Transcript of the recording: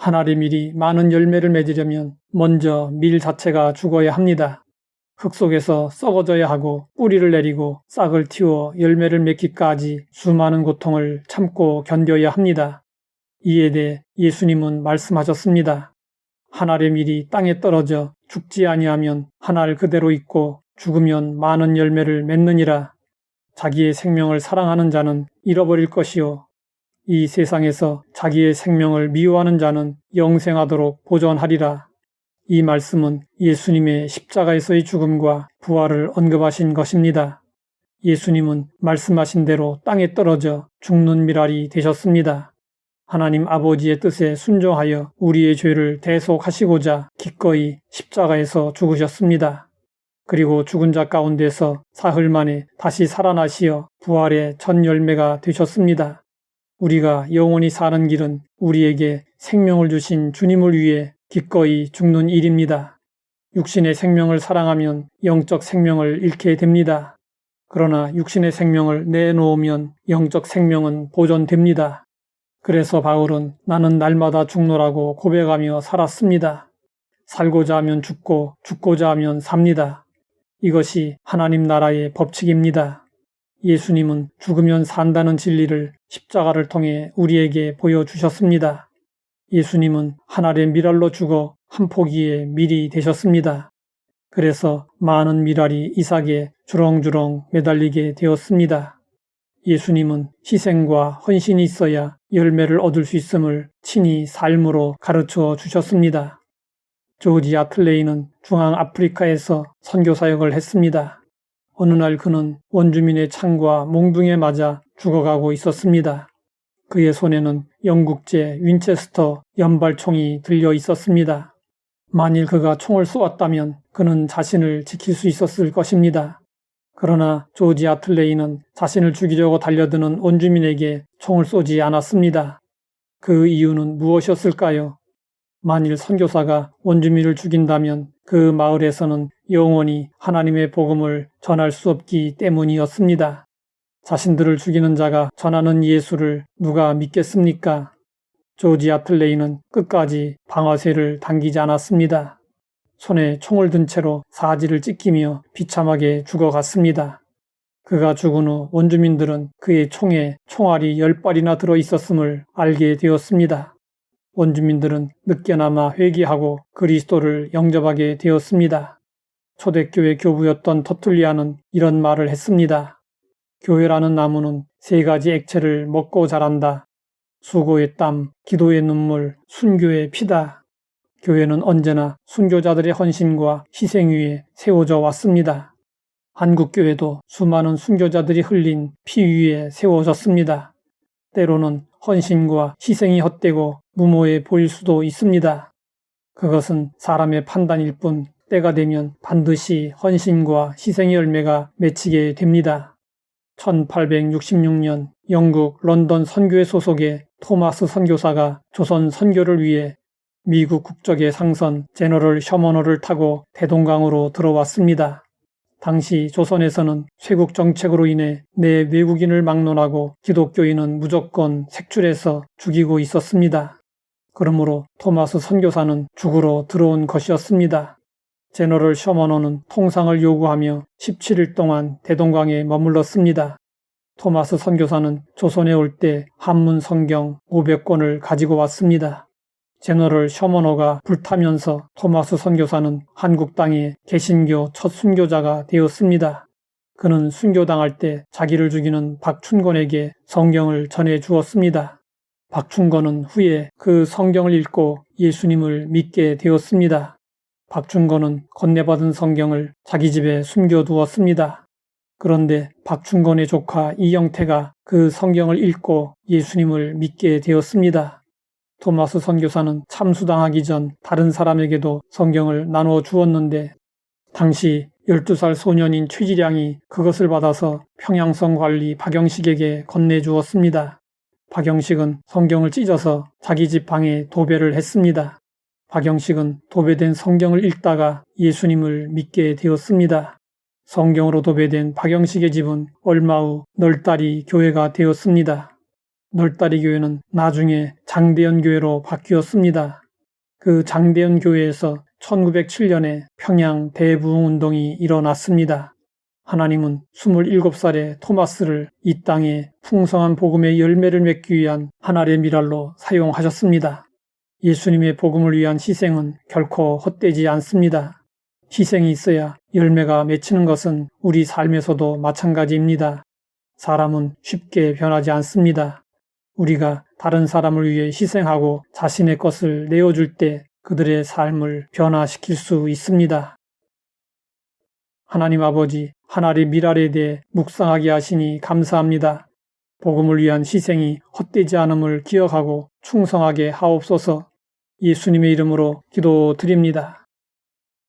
한 알의 밀이 많은 열매를 맺으려면 먼저 밀 자체가 죽어야 합니다. 흙 속에서 썩어져야 하고 뿌리를 내리고 싹을 틔워 열매를 맺기까지 수많은 고통을 참고 견뎌야 합니다. 이에 대해 예수님은 말씀하셨습니다. 한 알의 밀이 땅에 떨어져 죽지 아니하면 한 알 그대로 있고 죽으면 많은 열매를 맺느니라. 자기의 생명을 사랑하는 자는 잃어버릴 것이요. 이 세상에서 자기의 생명을 미워하는 자는 영생하도록 보존하리라. 이 말씀은 예수님의 십자가에서의 죽음과 부활을 언급하신 것입니다. 예수님은 말씀하신 대로 땅에 떨어져 죽는 미랄이 되셨습니다. 하나님 아버지의 뜻에 순종하여 우리의 죄를 대속하시고자 기꺼이 십자가에서 죽으셨습니다. 그리고 죽은 자 가운데서 사흘 만에 다시 살아나시어 부활의 첫 열매가 되셨습니다. 우리가 영원히 사는 길은 우리에게 생명을 주신 주님을 위해 기꺼이 죽는 일입니다. 육신의 생명을 사랑하면 영적 생명을 잃게 됩니다. 그러나 육신의 생명을 내놓으면 영적 생명은 보존됩니다. 그래서 바울은 나는 날마다 죽노라고 고백하며 살았습니다. 살고자 하면 죽고 죽고자 하면 삽니다. 이것이 하나님 나라의 법칙입니다. 예수님은 죽으면 산다는 진리를 십자가를 통해 우리에게 보여주셨습니다. 예수님은 하늘의 미랄로 죽어 한 포기의 밀이 되셨습니다. 그래서 많은 미랄이 이삭에 주렁주렁 매달리게 되었습니다. 예수님은 희생과 헌신이 있어야 열매를 얻을 수 있음을 친히 삶으로 가르쳐 주셨습니다. 조지 아틀레이는 중앙 아프리카에서 선교 사역을 했습니다. 어느 날 그는 원주민의 창과 몽둥이에 맞아 죽어가고 있었습니다. 그의 손에는 영국제 윈체스터 연발총이 들려 있었습니다. 만일 그가 총을 쏘았다면 그는 자신을 지킬 수 있었을 것입니다. 그러나 조지 아틀레이는 자신을 죽이려고 달려드는 원주민에게 총을 쏘지 않았습니다. 그 이유는 무엇이었을까요? 만일 선교사가 원주민을 죽인다면 그 마을에서는 영원히 하나님의 복음을 전할 수 없기 때문이었습니다. 자신들을 죽이는 자가 전하는 예수를 누가 믿겠습니까? 조지 아틀레이는 끝까지 방아쇠를 당기지 않았습니다. 손에 총을 든 채로 사지를 찢기며 비참하게 죽어갔습니다. 그가 죽은 후 원주민들은 그의 총에 총알이 열 발이나 들어 있었음을 알게 되었습니다. 원주민들은 늦게나마 회개하고 그리스도를 영접하게 되었습니다. 초대교회 교부였던 터툴리아는 이런 말을 했습니다. 교회라는 나무는 세 가지 액체를 먹고 자란다. 수고의 땀, 기도의 눈물, 순교의 피다. 교회는 언제나 순교자들의 헌신과 희생 위에 세워져 왔습니다. 한국교회도 수많은 순교자들이 흘린 피 위에 세워졌습니다. 때로는 헌신과 희생이 헛되고 무모해 보일 수도 있습니다. 그것은 사람의 판단일 뿐 때가 되면 반드시 헌신과 희생의 열매가 맺히게 됩니다. 1866년 영국 런던 선교회 소속의 토마스 선교사가 조선 선교를 위해 미국 국적의 상선 제너럴 셔머너를 타고 대동강으로 들어왔습니다. 당시 조선에서는 쇄국 정책으로 인해 내 외국인을 막론하고 기독교인은 무조건 색출해서 죽이고 있었습니다. 그러므로 토마스 선교사는 죽으러 들어온 것이었습니다. 제너럴 셔머너는 통상을 요구하며 17일 동안 대동강에 머물렀습니다. 토마스 선교사는 조선에 올 때 한문 성경 500권을 가지고 왔습니다. 제너럴 셔머너가 불타면서 토마스 선교사는 한국 땅에 개신교 첫 순교자가 되었습니다. 그는 순교당할 때 자기를 죽이는 박춘건에게 성경을 전해 주었습니다. 박춘건은 후에 그 성경을 읽고 예수님을 믿게 되었습니다. 박충건은 건네받은 성경을 자기 집에 숨겨두었습니다. 그런데 박충건의 조카 이영태가 그 성경을 읽고 예수님을 믿게 되었습니다. 토마스 선교사는 참수당하기 전 다른 사람에게도 성경을 나누어 주었는데 당시 12살 소년인 최지량이 그것을 받아서 평양성 관리 박영식에게 건네주었습니다. 박영식은 성경을 찢어서 자기 집 방에 도배를 했습니다. 박영식은 도배된 성경을 읽다가 예수님을 믿게 되었습니다. 성경으로 도배된 박영식의 집은 얼마 후 널따리 교회가 되었습니다. 널다리 교회는 나중에 장대현 교회로 바뀌었습니다. 그 장대현 교회에서 1907년에 평양 대부흥 운동이 일어났습니다. 하나님은 27살의 토마스를 이 땅에 풍성한 복음의 열매를 맺기 위한 하나의 미랄로 사용하셨습니다. 예수님의 복음을 위한 희생은 결코 헛되지 않습니다. 희생이 있어야 열매가 맺히는 것은 우리 삶에서도 마찬가지입니다. 사람은 쉽게 변하지 않습니다. 우리가 다른 사람을 위해 희생하고 자신의 것을 내어줄 때 그들의 삶을 변화시킬 수 있습니다. 하나님 아버지, 하나의 미랄에 대해 묵상하게 하시니 감사합니다. 복음을 위한 희생이 헛되지 않음을 기억하고 충성하게 하옵소서 예수님의 이름으로 기도드립니다.